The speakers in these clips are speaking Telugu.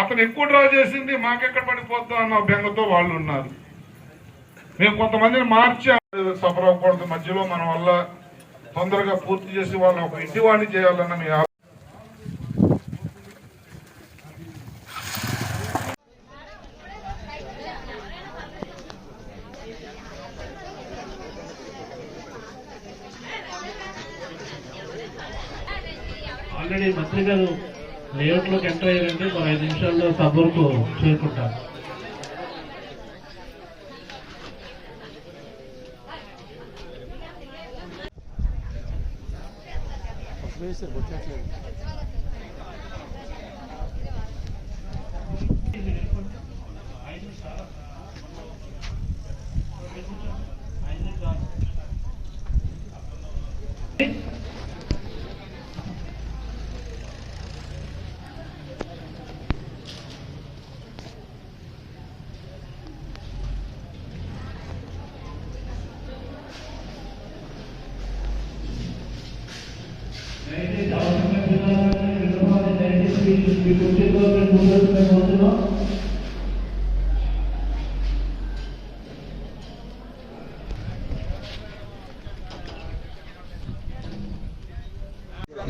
అతను ఎక్కువ డ్రా చేసింది మాకెక్కడ పడిపోద్దాం అన్న బెంగతో వాళ్ళు ఉన్నారు. మేము కొంతమందిని మార్చి సఫర్ అవ్వకూడదు. మధ్యలో మన వల్ల తొందరగా పూర్తి చేసి వాళ్ళని ఒక ఇంటి చేయాలన్న మీ ఆల్రెడీ మంత్రి గారు లేఅవుట్లోకి ఎంటర్ అయ్యారండి మరి ఐదు నిమిషాల్లో సబ్ వరకు చేరుకుంటారు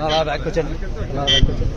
అలా బ్యాక్ వచ్చండి అలా బ్యాక్ వచ్చండి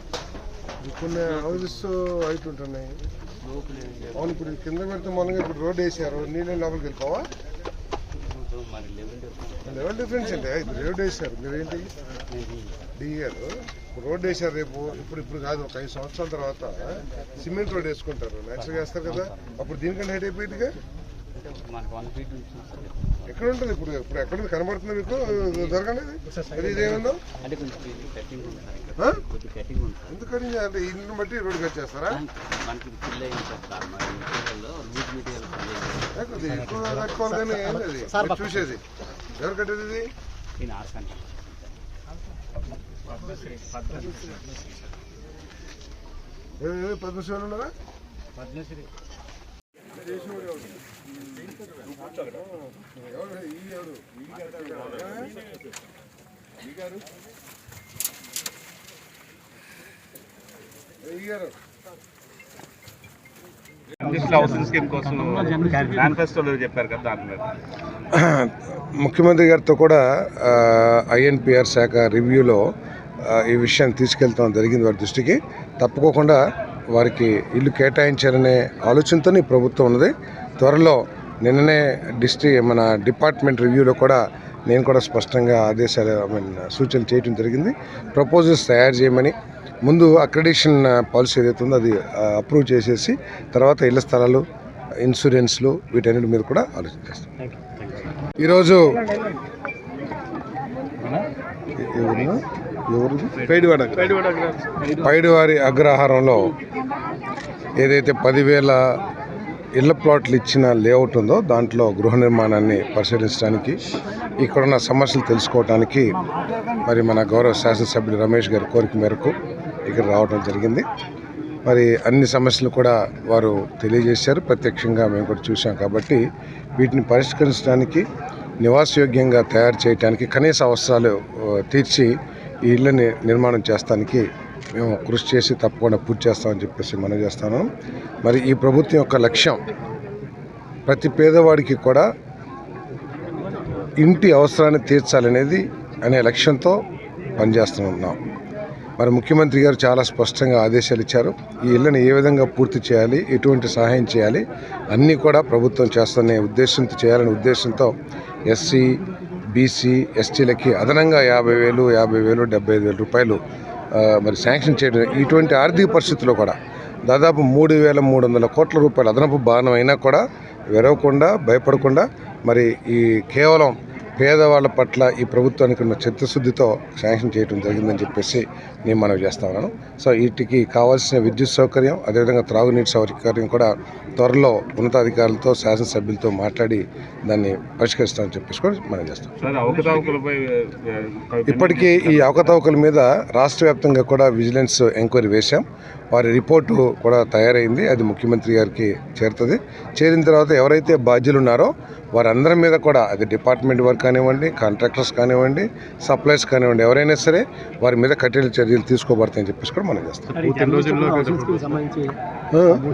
కొన్ని హౌసెస్ అవుతుంటున్నాయి అవును ఇప్పుడు కింద పెడితే మొన్నగా ఇప్పుడు రోడ్ వేసారు నీళ్ళు లోపలికి వెళ్ళిపోవా? లెవెల్ డిఫరెన్స్ అండి ఇప్పుడు రోడ్ వేసారు మీరేంటి? దిగారు ఇప్పుడు రోడ్ వేసారు రేపు ఇప్పుడు ఇప్పుడు కాదు ఒక ఐదు సంవత్సరాల తర్వాత సిమెంట్ రోడ్ వేసుకుంటారు. నేచురల్గా వేస్తారు కదా? అప్పుడు దీనికంటే హైట్ అయిపోయిందిగా? ఎక్కడ ఉంటుంది ఇప్పుడు? ఇప్పుడు ఎక్కడ ఉంది? కనబడుతుంది మీకు? దొరకండి అది ఇదేమన్నా అంటే ఇల్లు బట్టి రోడ్డు కట్ చేస్తారా? ఎక్కువ కట్టుకోవాలి కానీ చూసేది. ఎవరు కట్టేది ఇది? పద్మశ్రీ ఉన్నారా? ఎవరు? హౌసింగ్ స్కీమ్ కోసం మేనిఫెస్టోలో చెప్పారు కదా దాని మీద. ముఖ్యమంత్రి గారితో కూడా ఐఎన్పిఆర్ శాఖ రివ్యూలో ఈ విషయాన్ని తీసుకెళ్తాం జరిగింది వారి దృష్టికి. తప్పుకోకుండా వారికి ఇల్లు కేటాయించారనే ఆలోచనతో ఈ ప్రభుత్వం ఉన్నది. త్వరలో నిన్ననే డిస్ట్రి మన డిపార్ట్మెంట్ రివ్యూలో కూడా నేను కూడా స్పష్టంగా ఆదేశాలు ఐ మీన్ సూచనలు చేయడం జరిగింది. ప్రపోజల్స్ తయారు చేయమని ముందు అక్రెడిషన్ పాలసీ ఏదైతే ఉందో అది అప్రూవ్ చేసేసి తర్వాత ఇళ్ళ స్థలాలు ఇన్సూరెన్స్లు వీటన్నిటి మీద కూడా ఆలోచన చేస్తాం. ఈరోజు పైడివారి అగ్రహారంలో ఏదైతే పదివేల ఇళ్ళ ప్లాట్లు ఇచ్చిన లేఅవుట్ ఉందో దాంట్లో గృహ నిర్మాణాన్ని పరిశీలించడానికి ఇక్కడున్న సమస్యలు తెలుసుకోవడానికి మరి మన గౌరవ శాసనసభ్యులు రమేష్ గారి కోరిక మేరకు ఇక్కడ రావడం జరిగింది. మరి అన్ని సమస్యలు కూడా వారు తెలియజేశారు. ప్రత్యక్షంగా మేము కూడా చూసాం కాబట్టి వీటిని పరిష్కరించడానికి నివాసయోగ్యంగా తయారు చేయడానికి కనీస అవసరాలు తీర్చి ఈ ఇళ్ళని నిర్మాణం చేస్తానికి మేము కృషి చేసి తప్పకుండా పూర్తి చేస్తామని చెప్పేసి మనం చేస్తాను. మరి ఈ ప్రభుత్వం యొక్క లక్ష్యం ప్రతి పేదవాడికి కూడా ఇంటి అవసరాన్ని తీర్చాలనేది అనే లక్ష్యంతో పనిచేస్తున్నాం మరి ముఖ్యమంత్రి గారు చాలా స్పష్టంగా ఆదేశాలు ఇచ్చారు. ఈ ఇళ్ళని ఏ విధంగా పూర్తి చేయాలి ఎటువంటి సహాయం చేయాలి అన్నీ కూడా ప్రభుత్వం చేస్తున్న ఉద్దేశంతో చేయాలనే ఉద్దేశంతో ఎస్సీ బీసీ ఎస్టీలకి అదనంగా యాభై వేలు యాభై వేలు డెబ్బై ఐదు వేల రూపాయలు మరి శాంక్షన్ చేయడం ఇటువంటి ఆర్థిక పరిస్థితుల్లో కూడా దాదాపు మూడు వేల మూడు వందల కోట్ల రూపాయలు అదనపు బాణం అయినా కూడా విరవకుండా భయపడకుండా మరి ఈ కేవలం పేదవాళ్ళ పట్ల ఈ ప్రభుత్వానికి ఉన్న చిత్తశుద్ధితో శాంక్షన్ చేయడం జరిగిందని చెప్పేసి నేను మనవి చేస్తా ఉన్నాను. సో వీటికి కావాల్సిన విద్యుత్ సౌకర్యం అదేవిధంగా త్రాగునీటి సౌకర్యం కూడా త్వరలో ఉన్నతాధికారులతో శాసనసభ్యులతో మాట్లాడి దాన్ని పరిష్కరిస్తామని చెప్పేసి కూడా మనం చేస్తాం. ఇప్పటికీ ఈ అవకతవకల మీద రాష్ట్ర వ్యాప్తంగా కూడా విజిలెన్స్ ఎంక్వైరీ వేశాం. వారి రిపోర్టు కూడా తయారైంది. అది ముఖ్యమంత్రి గారికి చేరుతుంది. చేరిన తర్వాత ఎవరైతే బాధ్యులు ఉన్నారో వారందరి మీద కూడా అది డిపార్ట్మెంట్ వర్క్ కానివ్వండి కాంట్రాక్టర్స్ కానివ్వండి సప్లైస్ కానివ్వండి ఎవరైనా సరే వారి మీద కఠిన చర్యలు తీసుకోబడతాయని చెప్పేసి కూడా మనం చేస్తాం.